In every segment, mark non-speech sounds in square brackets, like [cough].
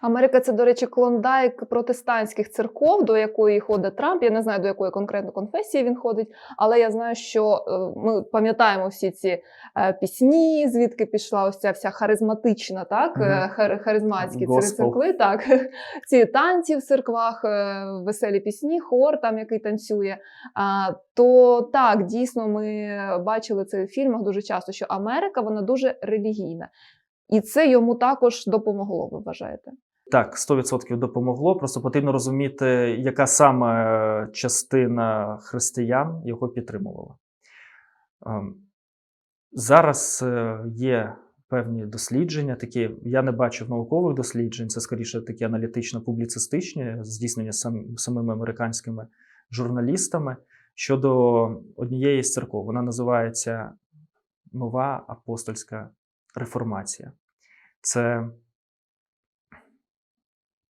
Америка це, до речі, клондайк протестантських церков, до якої ходить Трамп. Я не знаю, до якої конкретно конфесії він ходить, але я знаю, що е, ми пам'ятаємо всі ці е, пісні, звідки пішла ось ця вся харизматична, так, е, харизматські церкви, так, [laughs] ці танці в церквах, веселі пісні, хор там, який танцює. То так, дійсно, ми бачили це в фільмах дуже часто, що Америка вона дуже релігійна. І це йому також допомогло, ви вважаєте? Так, 100% допомогло. Просто потрібно розуміти, яка саме частина християн його підтримувала. Ем, Зараз е, є певні дослідження, такі я не бачив наукових досліджень, це скоріше такі аналітично-публіцистичні, здійснення сам, самими американськими журналістами щодо однієї з церков. Вона називається Нова апостольська реформація. Це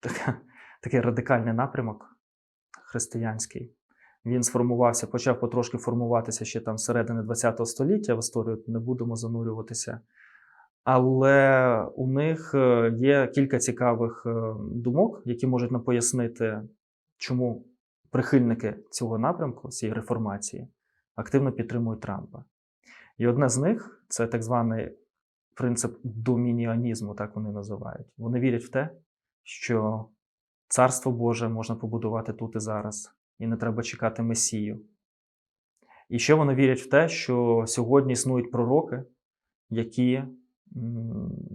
така, такий радикальний напрямок християнський. Він сформувався, почав потрошки формуватися ще там середини ХХ століття. В історію не будемо занурюватися. Але у них е, є кілька цікавих е, думок, які можуть нам пояснити, чому прихильники цього напрямку, цієї реформації, активно підтримують Трампа. І одне з них це так званий принцип домініанізму, так вони називають. Вони вірять в те, що царство Боже можна побудувати тут і зараз, і не треба чекати Месію. І ще вони вірять в те, що сьогодні існують пророки, які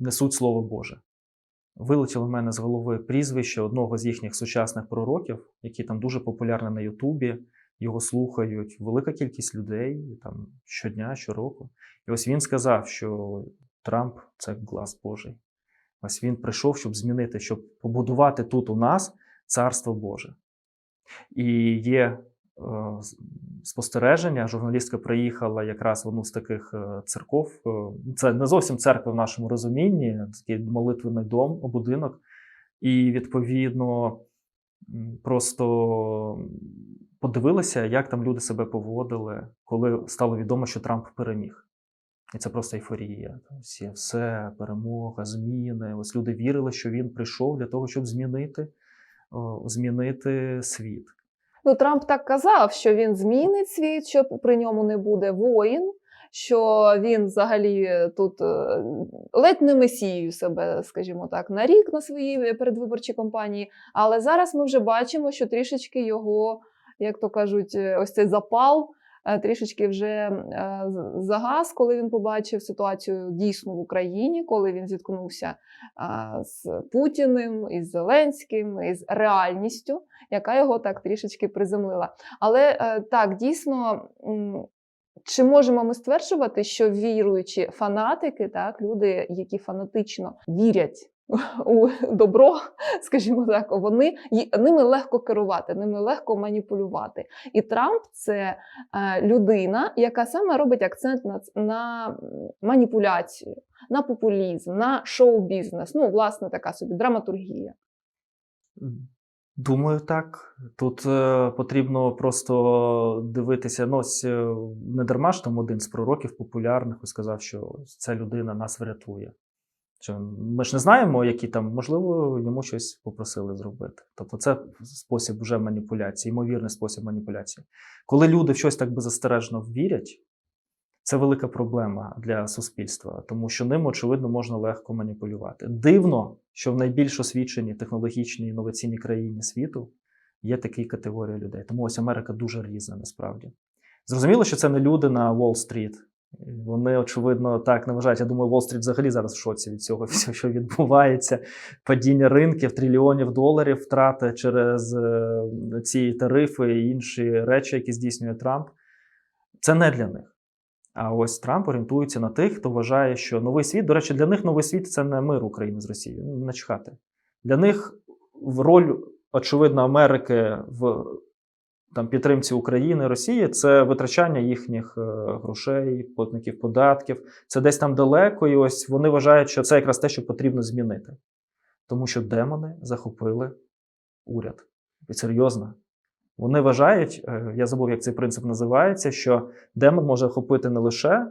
несуть Слово Боже. Вилетіло в мене з голови прізвище одного з їхніх сучасних пророків, який там дуже популярний на Ютубі. Його слухають велика кількість людей там щодня, щороку. І ось він сказав, що Трамп це глас Божий. Ось він прийшов, щоб змінити, щоб побудувати тут у нас царство Боже. І є е, спостереження. Журналістка приїхала якраз в одну з таких е, церков. Е, Це не зовсім церква в нашому розумінні, такий молитвений дом, будинок. І відповідно просто подивилися, як там люди себе поводили, коли стало відомо, що Трамп переміг. І це просто ейфорія. Всі, все, перемога, зміни. Ось люди вірили, що він прийшов для того, щоб змінити, о, змінити світ. Ну, Трамп так казав, що він змінить світ, що при ньому не буде воїн, що він взагалі тут е, ледь не месією себе, скажімо так, нарік на своїй передвиборчій кампанії. Але зараз ми вже бачимо, що трішечки його, як то кажуть, е, ось цей запал. Е, Трішечки вже е, загас, коли він побачив ситуацію дійсно в Україні, коли він зіткнувся з Путіним, із Зеленським, із реальністю, яка його так трішечки приземлила. Але е, так, дійсно, чи можемо ми стверджувати, що віруючі фанатики, так, люди, які фанатично вірять у добро, скажімо так, вони ними легко керувати, ними легко маніпулювати. І Трамп це е, людина, яка саме робить акцент на, на маніпуляцію, на популізм, на шоу-бізнес. Ну, власне, така собі драматургія. Думаю, так. Тут е, потрібно просто дивитися. Ну, ось е, не дарма ж там один з пророків популярних сказав, що ця людина нас врятує. Що ми ж не знаємо, які там, можливо, йому щось попросили зробити. Тобто, це спосіб вже маніпуляції, ймовірний спосіб маніпуляції. Коли люди в щось так беззастережно вірять, це велика проблема для суспільства, тому що ним, очевидно, можна легко маніпулювати. Дивно, що в найбільш освіченій технологічній інноваційній країні світу є такі категорії людей. Тому ось Америка дуже різна насправді. Зрозуміло, що це не люди на Уолл-стріт. Вони, очевидно, так не вважають. Я думаю, Уолл-стріт взагалі зараз в шоці від цього [laughs] всього, що відбувається. Падіння ринків, трильйонів доларів втрати через е, ці тарифи і інші речі, які здійснює Трамп. Це не для них. А ось Трамп орієнтується на тих, хто вважає, що новий світ, до речі, для них новий світ це не мир України з Росією. Начхати. Для них роль, очевидно, Америки в там, підтримці України, Росії це витрачання їхніх е, грошей, платників податків. Це десь там далеко, і ось вони вважають, що це якраз те, що потрібно змінити. Тому що демони захопили уряд. І серйозно. Вони вважають, е, я забув, як цей принцип називається, що демон може охопити не лише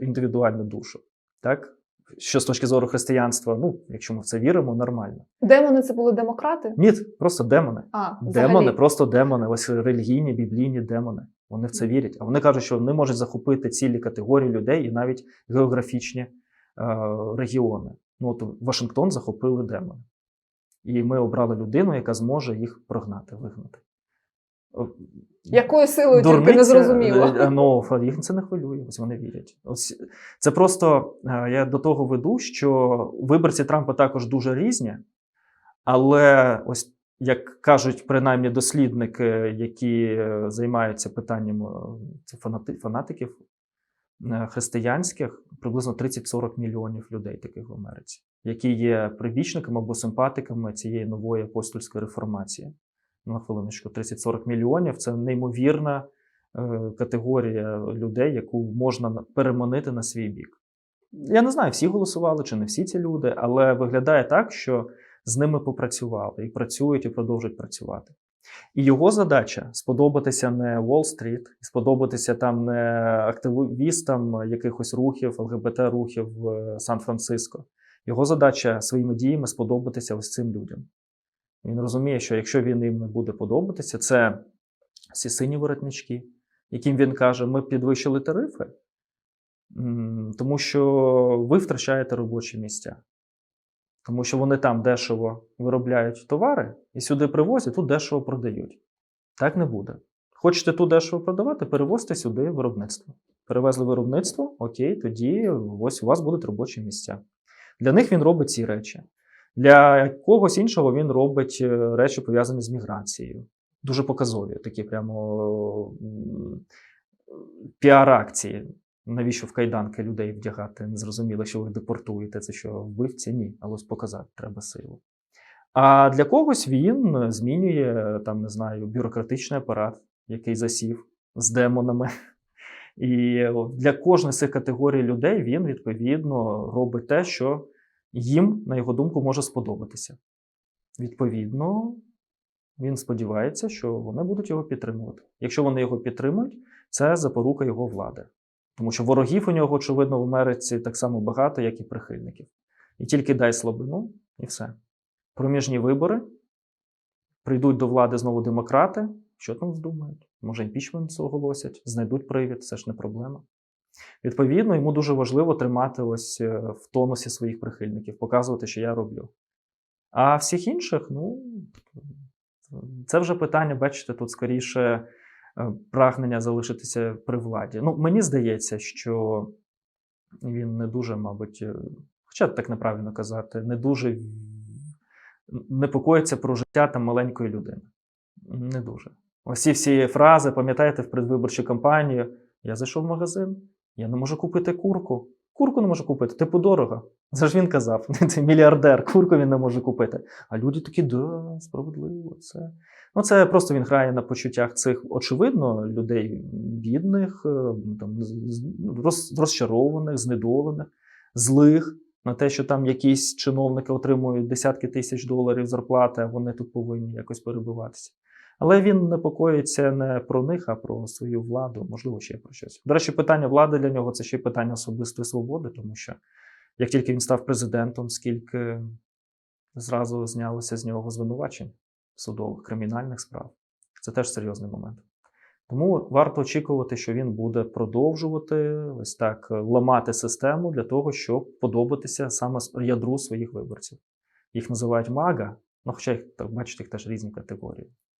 індивідуальну душу, так? Що з точки зору християнства, ну, якщо ми в це віримо, нормально. Демони це були демократи? Ні, просто демони. А, Демони, взагалі. просто демони, ось релігійні, біблійні демони. Вони в це вірять. А вони кажуть, що вони можуть захопити цілі категорії людей і навіть географічні е, регіони. Ну, от Вашингтон захопили демони. І ми обрали людину, яка зможе їх прогнати, вигнати. Якою силою тільки не зрозуміло. е, Ну, їх це не хвилює, ось вони вірять. Ось це просто е, я до того веду, що виборці Трампа також дуже різні, але ось як кажуть принаймні дослідники, які е, займаються питанням е, фанатиків е, християнських, приблизно 30-40 мільйонів людей таких в Америці, які є прибічниками або симпатиками цієї нової апостольської реформації. На хвилиночку, 30-40 мільйонів це неймовірна е, категорія людей, яку можна переманити на свій бік. Я не знаю, всі голосували чи не всі ці люди, але виглядає так, що з ними попрацювали і працюють, і продовжують працювати. І його задача сподобатися не Уолл-стріт, сподобатися там не активістам якихось рухів, ЛГБТ-рухів Сан-Франциско. Його задача своїми діями сподобатися ось цим людям. Він розуміє, що якщо він їм не буде подобатися, це ці сині воротнички, яким він каже: ми підвищили тарифи, тому що ви втрачаєте робочі місця. Тому що вони там дешево виробляють товари і сюди привозять, тут дешево продають. Так не буде. Хочете тут дешево продавати, перевозьте сюди виробництво. Перевезли виробництво, окей, тоді ось у вас будуть робочі місця. Для них він робить ці речі. Для когось іншого він робить е, речі, пов'язані з міграцією. Дуже показові, такі прямо піар-акції. Навіщо в кайданки людей вдягати? Не зрозуміло, що ви депортуєте, це що вбивці? Ні, але показати треба силу. А для когось він змінює там, не знаю, бюрократичний апарат, який засів з демонами. І для кожної з цих категорій людей він відповідно робить те, що їм, на його думку, може сподобатися. Відповідно, він сподівається, що вони будуть його підтримувати. Якщо вони його підтримують, це запорука його влади. Тому що ворогів у нього, очевидно, в Америці так само багато, як і прихильників. І тільки дай слабину, і все. Проміжні вибори прийдуть до влади знову демократи. Що там здумають? Може, імпічмент оголосять, знайдуть привід, це ж не проблема. Відповідно, йому дуже важливо тримати ось е, в тонусі своїх прихильників, показувати, що я роблю. А всіх інших, ну, це вже питання, бачите, тут скоріше е, прагнення залишитися при владі. Ну, мені здається, що він не дуже, мабуть, е, хоча так неправильно казати, не дуже непокоїться про життя там маленької людини. Не дуже. Ось ці всі фрази, пам'ятаєте, в предвиборчу кампанію. Я зайшов в магазин, я не можу купити курку. Курку не можу купити, типу дорого. Це ж він казав, [laughs] це мільярдер, курку він не може купити. А люди такі, да, справедливо, це. Ну, це просто він грає на почуттях цих, очевидно, людей бідних, е, там, розчарованих, знедолених, злих, на те, що там якісь чиновники отримують десятки тисяч доларів зарплати, а вони тут повинні якось перебиватися. Але він непокоїться не про них, а про свою владу, можливо, ще про щось. До речі, питання влади для нього це ще питання особистої свободи, тому що як тільки він став президентом, скільки зразу знялося з нього звинувачень судових, кримінальних справ. Це теж серйозний момент. Тому варто очікувати, що він буде продовжувати ось так ламати систему для того, щоб подобатися саме ядру своїх виборців. Їх називають мага, ну хоча їх так бачите, їх теж різні категорії.